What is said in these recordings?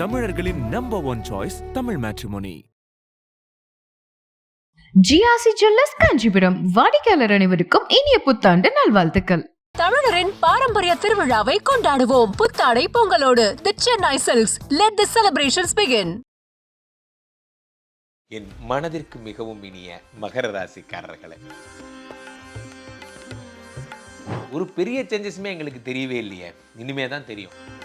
தமிழர்களின் number one choice Tamil matrimony GRC jewellers Kanchipuram. வாடிக்கையாளர் அனைவருக்கும் இனிய புத்தாண்டு நல்வாழ்த்துக்கள். தமிழரின் பாரம்பரிய திருவிழாவை கொண்டாடுவோம். புத்தாடை பொங்கலோடு. The Chennai silks let the celebrations begin என் மனதிற்கு மிகவும் இனிய மகர ராசிக்காரர்களே. ஒரு பெரிய சேஞ்சஸுமே எங்களுக்கு தெரியவே இல்லையே. இனிமே தான் தெரியும்.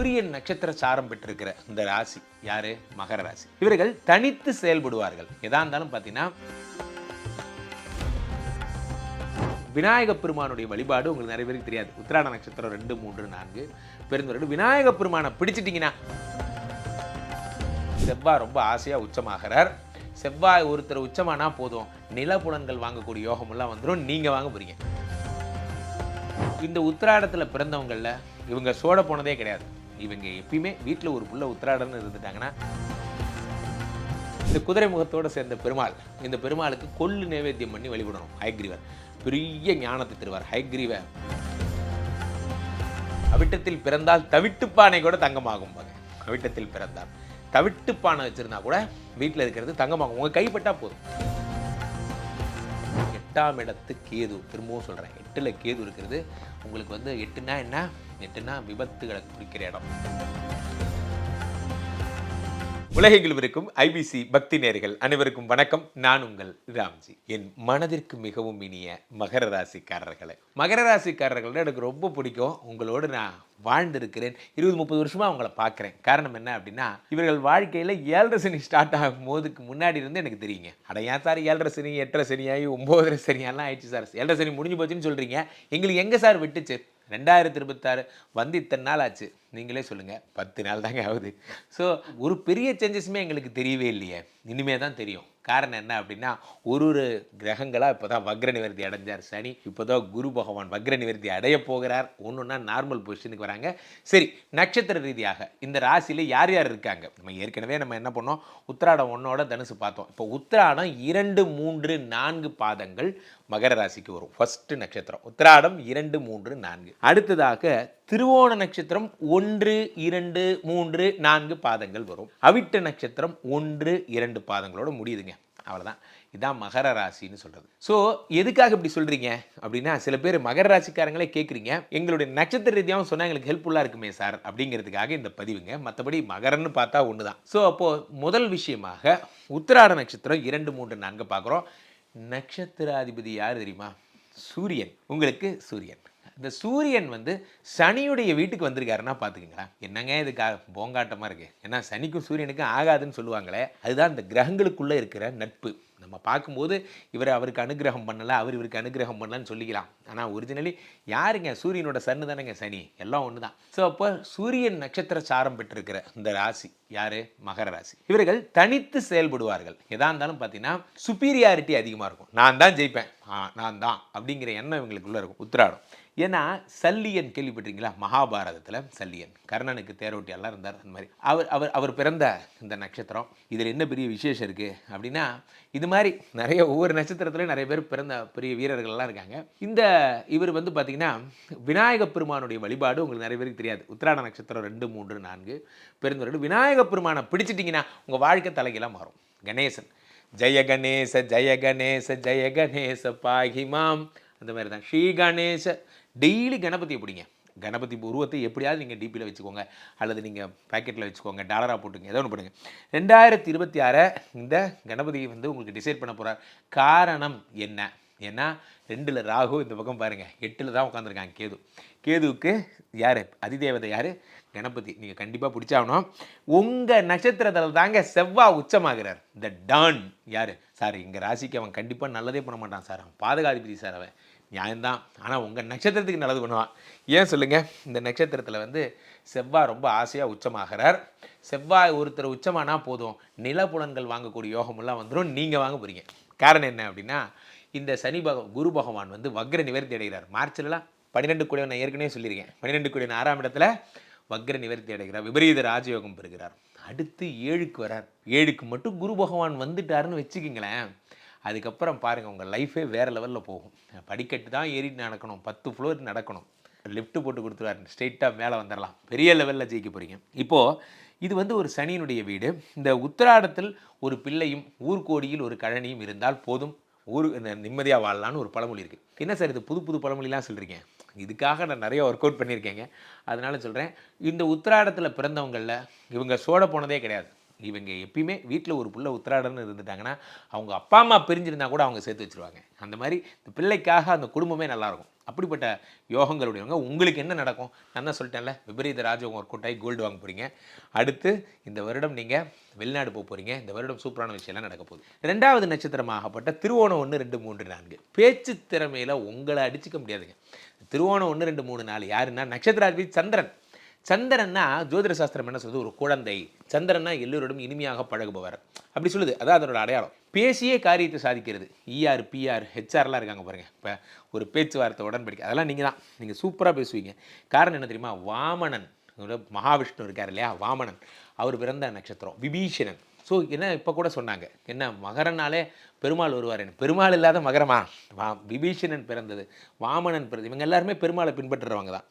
சூரியன் நட்சத்திர சாரம் பெற்றிருக்கிற இந்த ராசி யாரு? மகர ராசி. இவர்கள் தனித்து செயல்படுவார்கள். எதா இருந்தாலும் பார்த்தீங்கன்னா விநாயக பெருமானுடைய வழிபாடு உங்களுக்கு நிறைய பேருக்கு தெரியாது. உத்திராட நட்சத்திரம் ரெண்டு மூன்று நான்கு பெருந்தொரு விநாயக பெருமானை பிடிச்சிட்டிங்கன்னா செவ்வாய் ரொம்ப ஆசையாக உச்சமாகிறார். செவ்வாய் ஒருத்தர் உச்சமானா போதும். நிலப்புலன்கள் வாங்கக்கூடிய யோகமெல்லாம் வந்துடும் நீங்கள் வாங்க போறீங்க. இந்த உத்திராடத்தில் பிறந்தவங்களில் இவங்க சோட போனதே கிடையாது. இவங்க எப்பயுமே வீட்டில் ஒரு புள்ள உத்திராடன்னு இருந்துட்டாங்கன்னா இந்த குதிரை முகத்தோடு சேர்ந்த பெருமாள் இந்த பெருமாளுக்கு கொள்ளு நைவேத்தியம் பண்ணி வழிபடணும் ஹைக்ரீவர் பெரிய ஞானத்தை தருவார் ஹைக்ரீவ அவிட்டத்தில் பிறந்தால் தவிட்டுப்பானை கூட தங்கமாகும் பாங்க அவிட்டத்தில் பிறந்தால். தவிட்டுப்பானை வச்சிருந்தா கூட வீட்டில் இருக்கிறது தங்கமாகும். உங்கள் கைப்பட்டா போதும். எட்டாம் இடத்து கேது திரும்பவும் சொல்கிறேன் எட்டில் கேது இருக்கிறது உங்களுக்கு வந்து எட்டுனா என்ன? எட்டுனா விபத்துகளை குறிக்கிற இடம். உலகில் இருக்கும் ஐபிசி பக்தி நேர்கள் அனைவருக்கும் வணக்கம். நான் உங்கள் ராம்ஜி. என் மனதிற்கு மிகவும் இனிய மகர ராசிக்காரர்களே. மகர ராசிக்காரர்கள் எனக்கு ரொம்ப பிடிக்கும். உங்களோடு நான் வாழ்ந்திருக்கிறேன். இருபது முப்பது வருஷமா அவங்கள பார்க்குறேன். காரணம் என்ன அப்படின்னா இவர்கள் வாழ்க்கையில் ஏழரை சனி ஸ்டார்ட் ஆகும் போதுக்கு முன்னாடி இருந்து எனக்கு தெரியுங்க. அடையா சார் ஏழரை சனி எட்டரை சனியாகி ஒம்போதரை சனியெல்லாம் ஆயிடுச்சு சார்? ஏழரை சனி முடிஞ்சு போச்சுன்னு சொல்கிறீங்க எங்களுக்கு எங்கே சார் விட்டுச்சு? ரெண்டாயிரத்தி இருபத்தாறு வந்து இத்தனை நாள் ஆச்சு. நீங்களே சொல்லுங்கள் பத்து நாள் தாங்க ஆகுது. ஸோ ஒரு பெரிய சேஞ்சஸுமே எங்களுக்கு தெரியவே இல்லையே. இனிமே தான் தெரியும். காரணம் என்ன அப்படின்னா ஒரு ஒரு கிரகங்களாக இப்போ தான் வக்ர நிவர்த்தி அடைஞ்சார் சனி. இப்போ தான் குரு பகவான் வக்ர நிவர்த்தி அடைய போகிறார். ஒன்று ஒன்றா நார்மல் பொசிஷனுக்கு வராங்க. சரி நட்சத்திர ரீதியாக இந்த ராசியில் யார் யார் இருக்காங்க? நம்ம ஏற்கனவே நம்ம என்ன பண்ணோம்? உத்திராடம் ஒன்னோட தனுசு பார்த்தோம். இப்போ உத்திராடம் இரண்டு மூன்று நான்கு பாதங்கள் மகர ராசிக்கு வரும். ஃபஸ்ட்டு நட்சத்திரம். உத்திராடம் இரண்டு மூன்று நான்கு. அடுத்ததாக திருவோண நட்சத்திரம் ஒன்று இரண்டு மூன்று நான்கு பாதங்கள் வரும். அவிட்ட நட்சத்திரம் ஒன்று இரண்டு பாதங்களோட முடியுதுங்க. அவ்வளோதான் இதான் மகர ராசின்னு சொல்கிறது ஸோ எதுக்காக இப்படி சொல்கிறீங்க அப்படின்னா சில பேர் மகர ராசிக்காரங்களே கேட்குறீங்க எங்களுடைய நட்சத்திர ரீதியாகவும் சொன்னால் எங்களுக்கு ஹெல்ப்ஃபுல்லாக இருக்குமே சார் அப்படிங்கிறதுக்காக இந்த பதிவுங்க. மற்றபடி மகரன்னு பார்த்தா ஒன்று தான் ஸோ அப்போது முதல் விஷயமாக உத்திராட நட்சத்திரம் இரண்டு மூன்று நான்கு பார்க்குறோம் நட்சத்திராதிபதி யார் தெரியுமா? சூரியன். உங்களுக்கு சூரியன். இந்த சூரியன் வந்து சனியுடைய வீட்டுக்கு வந்திருக்காருன்னா பார்த்துக்குங்களேன் என்னங்க இது கா போங்காட்டமாக இருக்குது ஏன்னா சனிக்கும் சூரியனுக்கும் ஆகாதுன்னு சொல்லுவாங்களே. அதுதான் இந்த கிரகங்களுக்குள்ளே இருக்கிற நட்பு. நம்ம பார்க்கும்போது இவர் அவருக்கு அனுகிரகம் பண்ணலை அவர் இவருக்கு அனுகிரகம் பண்ணலன்னு சொல்லிக்கலாம். ஆனால் ஒரிஜினலி யாருங்க? சூரியனோட சன்னு தானேங்க சனி. எல்லாம் ஒன்று தான் ஸோ அப்போ சூரியன் நட்சத்திர சாரம் பெற்றிருக்கிற இந்த ராசி யார்? மகர ராசி. இவர்கள் தனித்து செயல்படுவார்கள். எதா இருந்தாலும் பார்த்தீங்கன்னா சுப்பீரியாரிட்டி அதிகமாக இருக்கும். நான் தான் ஜெயிப்பேன். நான் தான் அப்படிங்கிற எண்ணம் இவங்களுக்குள்ளே இருக்கும். உத்திராடம். ஏன்னா சல்லியன் கேள்விப்பட்டிருக்கீங்களா? மகாபாரதத்தில் சல்லியன். கர்ணனுக்கு தேரோட்டியெல்லாம் இருந்தார் அந்த மாதிரி. அவர் அவர் அவர் பிறந்த இந்த நட்சத்திரம். இதில் என்ன பெரிய விசேஷம் இருக்குது அப்படின்னா இது மாதிரி நிறைய ஒவ்வொரு நட்சத்திரத்துலையும் நிறைய பேர் பிறந்த பெரிய வீரர்கள்லாம் இருக்காங்க. இந்த இவர் வந்து பார்த்திங்கன்னா விநாயக பெருமானுடைய வழிபாடு உங்களுக்கு நிறைய பேருக்கு தெரியாது. உத்திராட நட்சத்திரம் ரெண்டு மூன்று நான்கு பிறந்தவர்கள் விநாயக பெருமானை பிடிச்சிட்டிங்கன்னா உங்கள் வாழ்க்கை தலைகளாக மாறும். கணேசன் ஜெய கணேச ஜெய கணேச ஜெய கணேச பாகிமாம் அந்த மாதிரி தான். ஸ்ரீ கணேச டெய்லி கணபதியை பிடிங்க. கணபதி உருவத்தை எப்படியாவது நீங்கள் டிபியில் வச்சுக்கோங்க. அல்லது நீங்கள் பேக்கெட்டில் வச்சுக்கோங்க. டாலராக போட்டுங்க. ஏதோ ஒன்று பண்ணுங்கள் ரெண்டாயிரத்தி இருபத்தி ஆறை இந்த கணபதி வந்து உங்களுக்கு டிசைட் பண்ண போகிறார் காரணம் என்ன? ஏன்னா ரெண்டில் ராகு இந்த பக்கம் பாருங்கள் எட்டில் தான் உட்காந்துருக்காங்க கேது. கேதுவுக்கு யார்? அதிதேவதை யார்? கணபதி. நீங்கள் கண்டிப்பாக பிடிச்சாகணும். உங்கள் நட்சத்திரத்தில் தாங்க செவ்வாய் உச்சமாகிறார். த டான் யார்? சார் எங்கள் ராசிக்கு அவன் கண்டிப்பாக நல்லதே பண்ண மாட்டான் சார். அவன் பாதகாதிபதி சார் அவன். நியாயம்தான். ஆனால் உங்கள் நட்சத்திரத்துக்கு நல்லது பண்ணுவான் ஏன் சொல்லுங்கள் இந்த நட்சத்திரத்தில் வந்து செவ்வாய் ரொம்ப ஆசையாக உச்சமாகிறார். செவ்வாய் ஒருத்தர் உச்சமானா போதும். நிலப்புலன்கள் வாங்கக்கூடிய யோகமெல்லாம் வந்துடும் நீங்கள் வாங்க போகிறீங்க காரணம் என்ன அப்படின்னா இந்த சனி பக குரு பகவான் வந்து வக்ர நிவர்த்தி அடைகிறார். மார்ச்லலாம் பன்னிரெண்டு கூடிய நான் ஏற்கனவே சொல்லியிருக்கேன். பன்னிரெண்டு கூடிய ஆறாம் இடத்துல வக்ர நிவர்த்தி அடைகிறார். விபரீத ராஜயோகம் பெறுகிறார். அடுத்து ஏழுக்கு வரார். ஏழுக்கு மட்டும் குரு பகவான் வந்துட்டாருன்னு வச்சுக்கிங்களேன். அதுக்கப்புறம் பாருங்கள் உங்கள் லைஃபே வேறு லெவலில் போகும். படிக்கட்டு தான் ஏறி நடக்கணும். பத்து ஃப்ளோர் நடக்கணும். லிஃப்ட் போட்டு கொடுத்துருவாரு. ஸ்ட்ரெயிட்டாக மேலே வந்துடலாம் பெரிய லெவலில் ஜெயிக்க போகிறீங்க இப்போது இது வந்து ஒரு சனியினுடைய வீடு. இந்த உத்திராடத்தில் ஒரு பிள்ளையும் ஊர்கோடியில் ஒரு கழனியும் இருந்தால் போதும். ஊர் நிம்மதியாக வாழலான்னு ஒரு பழமொழி இருக்குது என்ன சார் இது புது புது பழமொழிலாம் சொல்கிறீங்க இதுக்காக நான் நிறைய ஒர்க் அவுட் பண்ணியிருக்கேங்க. அதனால் சொல்கிறேன் இந்த உத்திராடத்தில் பிறந்தவங்களில் இவங்க சோட போனதே கிடையாது. இவங்க எப்பயுமே வீட்டில் ஒரு பிள்ளை உத்திராடன்னு இருந்துட்டாங்கன்னா அவங்க அப்பா அம்மா பிரிஞ்சிருந்தா கூட அவங்க சேர்த்து வச்சிருவாங்க. அந்த மாதிரி இந்த பிள்ளைக்காக அந்த குடும்பமே நல்லாயிருக்கும் அப்படிப்பட்ட யோகங்களுடையவங்க உங்களுக்கு என்ன நடக்கும்? நான் தான் சொல்லிட்டேன்ல விபரீத ராஜயோகம் ஒர்க் அவுட் ஆகி கோல்டு வாங்க போகிறீங்க அடுத்து இந்த வருடம் நீங்கள் வெளிநாடு போக போகிறீங்க இந்த வருடம் சூப்பரான விஷயம்லாம் நடக்க போகுது. ரெண்டாவது நட்சத்திரமாகப்பட்ட திருவோணம் ஒன்று ரெண்டு மூன்று நான்கு. பேச்சு திறமையில் உங்களை அடிச்சுக்க முடியாதுங்க. திருவோணம் ஒன்று ரெண்டு மூணு நாலு யாருன்னா நட்சத்திராதிபதி சந்திரன். சந்திரன்னா ஜோதிட சாஸ்திரம் என்ன சொல்லுது? ஒரு குழந்தை. சந்திரன்னா எல்லோரோடும் இனிமையாக பழகுபவர். அப்படி சொல்லுது. அதான் அதனோட அடையாளம். பேசியே காரியத்தை சாதிக்கிறது. இஆர் பிஆர் ஹெச்ஆர்லாம் இருக்காங்க பாருங்க. இப்போ ஒரு பேச்சுவார்த்தை உடன்படிக்கை. அதெல்லாம் நீங்கள் தான் நீங்கள் சூப்பராக பேசுவீங்க. காரணம் என்ன தெரியுமா? வாமனன். மகாவிஷ்ணு இருக்கார் இல்லையா? வாமனன். அவர் பிறந்த நட்சத்திரம். விபீஷணன். ஸோ என்ன இப்போ கூட சொன்னாங்க. என்ன? மகரனாலே பெருமாள் வருவார். என்ன பெருமாள் இல்லாத மகரமா? வா விபீஷணன் பிறந்தது. வாமணன் பிறந்தது இவங்க எல்லாருமே பெருமாளை பின்பற்றுறவங்க தான்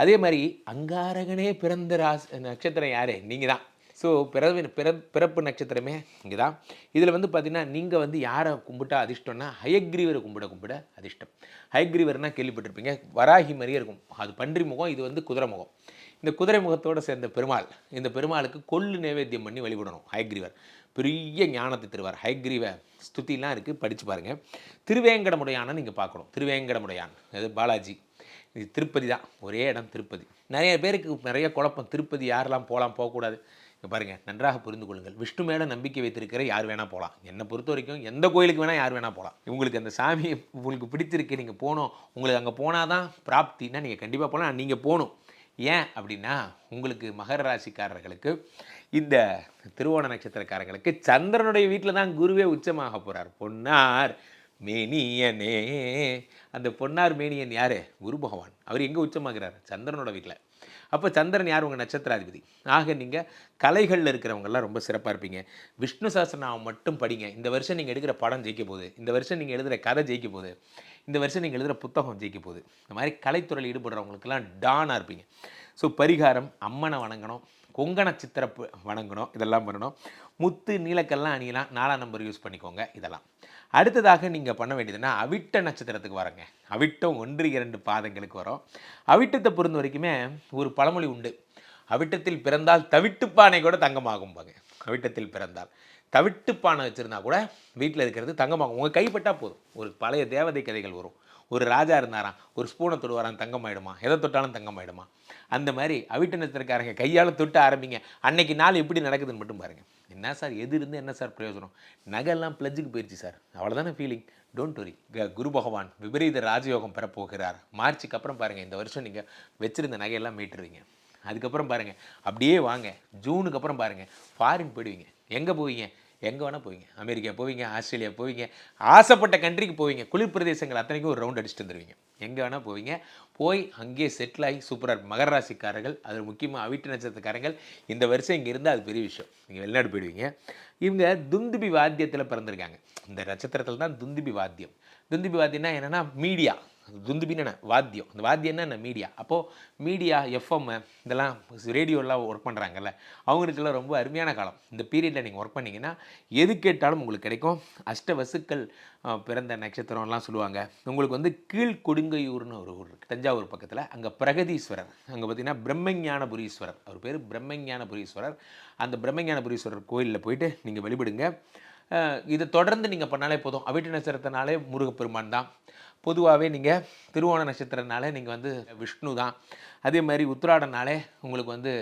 அதே மாதிரி அங்காரகனே பிறந்த ராஸ் நட்சத்திரம் யார்? நீங்கள் தான். ஸோ பிறவி பிற பிறப்பு நட்சத்திரமே இங்கே தான். இதில் வந்து பார்த்தீங்கன்னா நீங்கள் வந்து யாரை கும்பிட்டா அதிர்ஷ்டம்னா ஹயக்ரீவரை கும்பிட கும்பிட அதிர்ஷ்டம். ஹயக்ரீவர்னால் கேள்விப்பட்டிருப்பீங்க. வராகி மாதிரியே இருக்கும். அது பன்றி முகம் இது வந்து குதிரை முகம். இந்த குதிரை முகத்தோடு சேர்ந்த பெருமாள் இந்த பெருமாளுக்கு கொள்ளு நைவேத்தியம் பண்ணி வழிபடணும் ஹயக்ரீவர். பெரிய ஞானத்தை தருவார். ஹைக்ரீவ ஸ்துதிலாம் இருக்குது படித்து பாருங்கள் திருவேங்கடமுடையானை நீங்கள் பார்க்கணும். திருவேங்கடமுடையான் அது பாலாஜி. இது திருப்பதி தான். ஒரே இடம் திருப்பதி. நிறைய பேருக்கு நிறைய குழப்பம். திருப்பதி யாரெல்லாம் போகலாம் போகக்கூடாது? இப்போ பாருங்கள் நன்றாக புரிந்து கொள்ளுங்கள். விஷ்ணு மேலே நம்பிக்கை வைத்திருக்கிற யார் வேணால் போகலாம். என்னை பொறுத்த வரைக்கும் எந்த கோயிலுக்கு வேணால் யார் வேணால் போகலாம். உங்களுக்கு அந்த சாமி உங்களுக்கு பிடிச்சிருக்கு நீங்கள் போகணும். உங்களுக்கு அங்கே போனால் தான் பிராப்தின்னா நீங்கள் கண்டிப்பாக போகலாம். நீங்கள் போகணும். ஏன் அப்படின்னா உங்களுக்கு மகர ராசிக்காரர்களுக்கு இந்த திருவோண நட்சத்திரக்காரர்களுக்கு சந்திரனுடைய வீட்டில் தான் குருவே உச்சமாக போகிறார் பொன்னார். மேனியனே. அந்த பொன்னார் மேனியன் யார்? குரு பகவான். அவர் எங்கே உச்சமாகிறார்? சந்திரனோட வீட்டில் அப்போ சந்திரன் யார்? உங்கள் நட்சத்திராதிபதி. ஆக நீங்கள் கலைகளில் இருக்கிறவங்கெல்லாம் ரொம்ப சிறப்பாக இருப்பீங்க. விஷ்ணு சாஸ்திரநாமம் மட்டும் படிங்க. இந்த வருஷம் நீங்கள் எடுக்கிற படம் ஜெயிக்க போகுது. இந்த வருஷம் நீங்கள் எழுதுகிற கதை ஜெயிக்க போகுது. இந்த வருஷம் நீங்கள் எழுதுகிற புத்தகம் ஜெயிக்க போகுது. இந்த மாதிரி கலைத்துறையில் ஈடுபடுறவங்களுக்கெல்லாம் டானாக இருப்பீங்க. ஸோ பரிகாரம் அம்மனை வணங்கணும். கொங்கண சித்திரப்பு வணங்கணும் இதெல்லாம் பண்ணணும். முத்து நீலக்கல்லாம் அணியலாம் நாலாம் நம்பர் யூஸ் பண்ணிக்கோங்க இதெல்லாம். அடுத்ததாக நீங்கள் பண்ண வேண்டியதுன்னா அவிட்ட நட்சத்திரத்துக்கு வரங்க. அவிட்டம் ஒன்று இரண்டு பாதங்களுக்கு வரும். அவிட்டத்தை பொறுத்த வரைக்குமே ஒரு பழமொழி உண்டு. அவிட்டத்தில் பிறந்தால் தவிட்டுப்பானை கூட தங்கமாகும்பாங்க. அவிட்டத்தில் பிறந்தால். தவிட்டுப்பானை வச்சுருந்தா கூட வீட்டில் இருக்கிறது தங்கமாகும். உங்கள் கைப்பட்டால் போதும். ஒரு பழைய தேவதை கதைகள் வரும். ஒரு ராஜா இருந்தாராம் ஒரு ஸ்பூனை தொடுவாராம் தங்கமாயிடுமா? எதை தொட்டாலும் தங்கமாயிடுமா? அந்த மாதிரி அவிட்ட நட்சத்திரக்காரங்க கையால் தொட்டு ஆரம்பிங்க. அன்னைக்கு நாள் எப்படி நடக்குதுன்னு மட்டும் பாருங்கள் என்ன சார்? எது இருந்து என்ன சார் பிரயோஜனம் நகைலாம் பிளஜுக்கு போயிடுச்சு சார். அவ்வளோதானே ஃபீலிங் டோன்ட் வரி குரு பகவான் விபரீத ராஜயோகம் பெறப்போகிறார். மார்ச்சுக்கு அப்புறம் பாருங்கள் இந்த வருஷம் நீங்கள் வச்சுருந்த நகையெல்லாம் மீட்டுருவீங்க. அதுக்கப்புறம் பாருங்கள் அப்படியே வாங்க. ஜூனுக்கு அப்புறம் பாருங்கள் ஃபாரின் போயிடுவீங்க. எங்கே போவீங்க? எங்கே வேணால் போவீங்க. அமெரிக்கா போவீங்க ஆஸ்திரேலியா போவீங்க ஆசைப்பட்ட கண்ட்ரிக்கு போவீங்க. குளிர் பிரதேசங்கள் அத்தனைக்கும் ஒரு ரவுண்ட் அடிச்சுட்டு வந்துடுவீங்க எங்கே வேணால் போவீங்க. போய் அங்கேயே செட்டில் ஆகி சூப்பராக மகர ராசிக்காரர்கள் அதில் முக்கியமாக அவிட்டு நட்சத்திரக்காரங்கள் இந்த வருஷம் இங்கே இருந்தால் அது பெரிய விஷயம். நீங்கள் வெளிநாடு போயிடுவீங்க. இவங்க துந்துபி வாத்தியத்தில் பிறந்திருக்காங்க. இந்த நட்சத்திரத்தில் தான் துந்துபி வாத்தியம். துந்துபி வாத்தியம்னா என்னென்னா மீடியா துந்துபின்னு என்ன? வாத்தியம். இந்த வாத்தியம்னா என்ன? மீடியா அப்போது மீடியா எஃப்எம் இதெல்லாம் ரேடியோலாம் ஒர்க் பண்ணுறாங்கல்ல அவங்களுக்கெல்லாம் ரொம்ப அருமையான காலம். இந்த பீரியடில் நீங்கள் ஒர்க் பண்ணிங்கன்னா எது கேட்டாலும் உங்களுக்கு கிடைக்கும். அஷ்ட வசுக்கள் பிறந்த நட்சத்திரம்லாம் சொல்லுவாங்க. உங்களுக்கு வந்து கீழ் கொடுங்கையூர்னு ஒரு ஊர் இருக்குது தஞ்சாவூர் பக்கத்தில். அங்கே பிரகதீஸ்வரர். அங்கே பார்த்தீங்கன்னா பிரம்மஞானபுரீஸ்வரர். அவர் பேர் பிரம்மஞானபுரீஸ்வரர். அந்த பிரம்மஞானபுரீஸ்வரர் கோயிலில் போயிட்டு நீங்கள் வழிபடுங்க. இதை தொடர்ந்து நீங்கள் பண்ணாலே போதும். அவிட்ட நட்சத்திரத்தினாலே முருகப்பெருமான் தான். பொதுவாகவே நீங்கள் திருவோண நட்சத்திரனாலே நீங்கள் வந்து விஷ்ணு தான் அதே மாதிரி உத்திராடனாலே உங்களுக்கு வந்து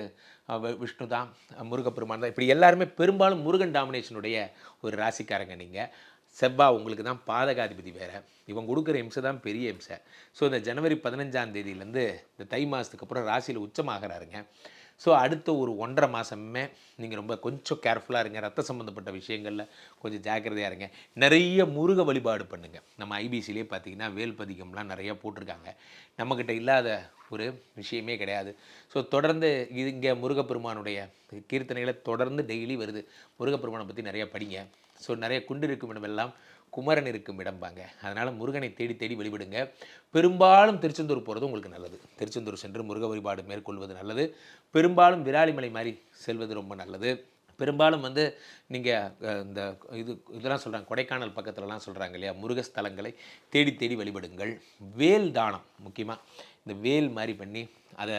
விஷ்ணு தான் முருகப்பெருமான் தான். இப்படி எல்லாருமே பெரும்பாலும் முருகன் டாமினேஷனுடைய ஒரு ராசிக்காரங்க நீங்கள் செவ்வா உங்களுக்கு தான் பாதகாதிபதி வேறு. இவன் கொடுக்குற இம்சை தான் பெரிய இம்சை. ஸோ இந்த ஜனவரி பதினஞ்சாம் தேதியிலேருந்து இந்த தை மாதத்துக்கு அப்புறம் ராசியில் உச்சமாகறாருங்க. ஸோ அடுத்த ஒரு ஒன்றரை மாதமே நீங்கள் ரொம்ப கொஞ்சம் கேர்ஃபுல்லாக இருங்க. ரத்த சம்மந்தப்பட்ட விஷயங்களில் கொஞ்சம் ஜாக்கிரதையாக இருங்க. நிறைய முருக வழிபாடு பண்ணுங்கள் நம்ம ஐபிசிலே பார்த்தீங்கன்னா வேல்பதிகம்லாம் நிறையா போட்டிருக்காங்க. நம்மக்கிட்ட இல்லாத ஒரு விஷயமே கிடையாது. ஸோ தொடர்ந்து இது இங்கே முருகப்பெருமானுடைய கீர்த்தனைகளை தொடர்ந்து டெய்லி வருது. முருகப்பெருமானை பற்றி நிறையா படிங்க. ஸோ நிறைய குண்டு இருக்கும் இடமெல்லாம் குமரன் இருக்கும் இடம்பாங்க அதனால் முருகனை தேடி தேடி வழிபடுங்க. பெரும்பாலும் திருச்செந்தூர் போகிறது உங்களுக்கு நல்லது. திருச்செந்தூர் சென்று முருக வழிபாடு மேற்கொள்வது நல்லது. பெரும்பாலும் விராலிமலை மாதிரி செல்வது ரொம்ப நல்லது. பெரும்பாலும் வந்து நீங்கள் இந்த இது இதெல்லாம் சொல்கிறாங்க கொடைக்கானல் பக்கத்துலலாம் சொல்கிறாங்க இல்லையா முருகஸ்தலங்களை தேடி தேடி வழிபடுங்கள். வேல் தானம் முக்கியமாக இந்த வேல் மாதிரி பண்ணி அதை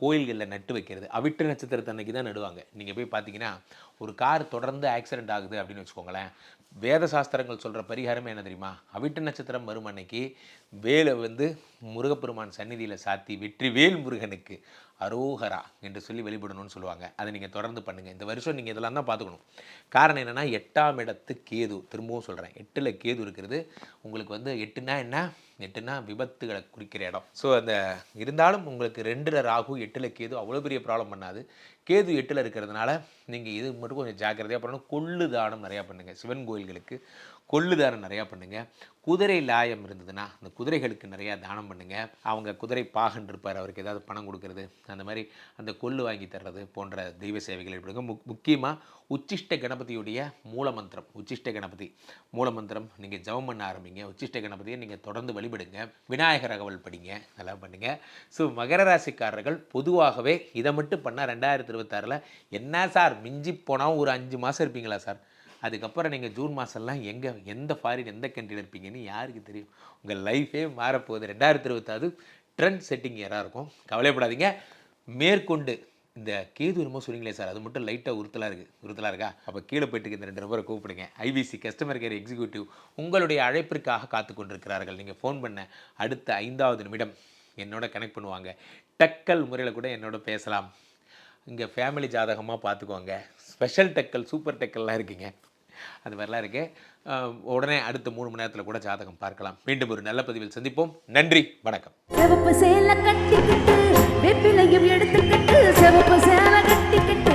கோயில்களில் நட்டு வைக்கிறது. அவிட்ட நட்சத்திரத்தை அன்னைக்கு தான் நடுவாங்க. நீங்கள் போய் பார்த்தீங்கன்னா ஒரு கார் தொடர்ந்து ஆக்சிடென்ட் ஆகுது அப்படின்னு வச்சுக்கோங்களேன். வேத சாஸ்திரங்கள் சொல்கிற பரிகாரமே என்ன தெரியுமா? அவிட்ட நட்சத்திரம் வரும் அன்னைக்கு வேலை வந்து முருகப்பெருமான் சந்நிதியில் சாத்தி வெற்றி வேல் முருகனுக்கு. அரோகரா என்று சொல்லி வெளிப்படணும்னு சொல்லுவாங்க. அதை நீங்கள் தொடர்ந்து பண்ணுங்கள் இந்த வருஷம் நீங்கள் இதெல்லாம் தான் பார்த்துக்கணும். காரணம் என்னென்னா எட்டாம் இடத்து கேது திரும்பவும் சொல்கிறேன் எட்டில் கேது இருக்கிறது. உங்களுக்கு வந்து எட்டுனா என்ன? எட்டுனா விபத்துகளை குறிக்கிற இடம். ஸோ அந்த இருந்தாலும் உங்களுக்கு ரெண்டில் ராகு எட்டில் கேது அவ்வளோ பெரிய ப்ராப்ளம் பண்ணாது. கேது எட்டில் இருக்கிறதுனால நீங்கள் இது மட்டும் கொஞ்சம் ஜாக்கிரதையாக பண்ணணும். கொள்ளு தானம் நிறையா பண்ணுங்கள் சிவன் கோயில்களுக்கு கொள்ளுதாரம் நிறையா பண்ணுங்கள் குதிரை லாயம் இருந்ததுன்னா அந்த குதிரைகளுக்கு நிறையா தானம் பண்ணுங்கள் அவங்க குதிரை பாகன் இருப்பார் அவருக்கு ஏதாவது பணம் கொடுக்கறது அந்த மாதிரி அந்த கொள்ளு வாங்கி தர்றது போன்ற தெய்வ சேவைகள் ஈடுபடுங்க முக் முக்கியமாக உச்சிஷ்ட கணபதியுடைய மூலமந்திரம் உச்சிஷ்ட கணபதி மூலமந்திரம் நீங்கள் ஜெபம் பண்ண ஆரம்பிங்க. உச்சிஷ்ட கணபதியை நீங்கள் தொடர்ந்து வழிபடுங்க. விநாயகர் அகவல் படிங்க அதெல்லாம் பண்ணுங்கள் ஸோ மகர ராசிக்காரர்கள் பொதுவாகவே இதை மட்டும் பண்ணால் ரெண்டாயிரத்தி இருபத்தாறில் என்ன சார் மிஞ்சி போனால் ஒரு அஞ்சு மாதம் இருப்பீங்களா சார்? அதுக்கப்புறம் நீங்கள் ஜூன் மாதம்லாம் எங்கே எந்த ஃபாரின் எந்த கண்ட்ரியில் இருப்பீங்கன்னு யாருக்கு தெரியும்? உங்கள் லைஃபே மாறப்போகுது. ரெண்டாயிரத்தி இருபத்தாறு ட்ரெண்ட் செட்டிங் இயராக இருக்கும். கவலைப்படாதீங்க. மேற்கொண்டு இந்த கேது என்னமோ சொன்னீங்களே சார் அது மட்டும் லைட்டாக உறுத்தலாக இருக்குது உறுத்தலாக இருக்கா? அப்போ கீழே போயிட்டு இந்த ரெண்டு நபரை கூப்பிடுங்க. ஐபிசி கஸ்டமர் கேர் எக்ஸிக்யூட்டிவ் உங்களுடைய அழைப்பிற்காக காத்து கொண்டிருக்கிறார்கள். நீங்கள் ஃபோன் பண்ண அடுத்த ஐந்தாவது நிமிடம் என்னோட கனெக்ட் பண்ணுவாங்க. டக்கல் முறையில் கூட என்னோட பேசலாம். இங்கே ஃபேமிலி ஜாதகமாக பார்த்துக்கோங்க ஸ்பெஷல் டக்கல் சூப்பர் டக்கல்லாம் இருக்குங்க. அது மாதிரிலாம் இருக்குது உடனே அடுத்த மூணு மணி நேரத்தில் கூட ஜாதகம் பார்க்கலாம். மீண்டும் ஒரு நல்ல பதிவில் சந்திப்போம். நன்றி வணக்கம். சிவப்பு சேலை கட்டிக்கிட்டு வெப்பிலையும் எடுத்துக்கிட்டு சிவப்பு சேலை கட்டிக்கிட்டு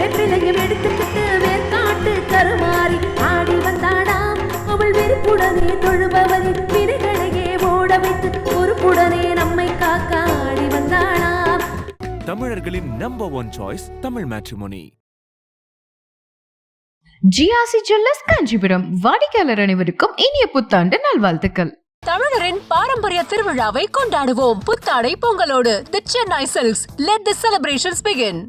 வெப்பிலையும் எடுத்துக்கிட்டு வேர்க்காட்டு கருமாறி ஆடி வந்தாடாம் அவள் வெறுப்புடனே தொழுபவரின் வினைகளையே ஓட வைத்து பொறுப்புடனே நம்மை காக்க ஆடி தமிழர்களின் number one choice Tamil matrimony GRC jewellers Kanchipuram. வாடிக்கையாளர் அனைவருக்கும் இனிய புத்தாண்டு நல்வாழ்த்துக்கள். தமிழரின் பாரம்பரிய திருவிழாவை கொண்டாடுவோம். புத்தாடை பொங்கலோடு the Chennai silks let the celebrations begin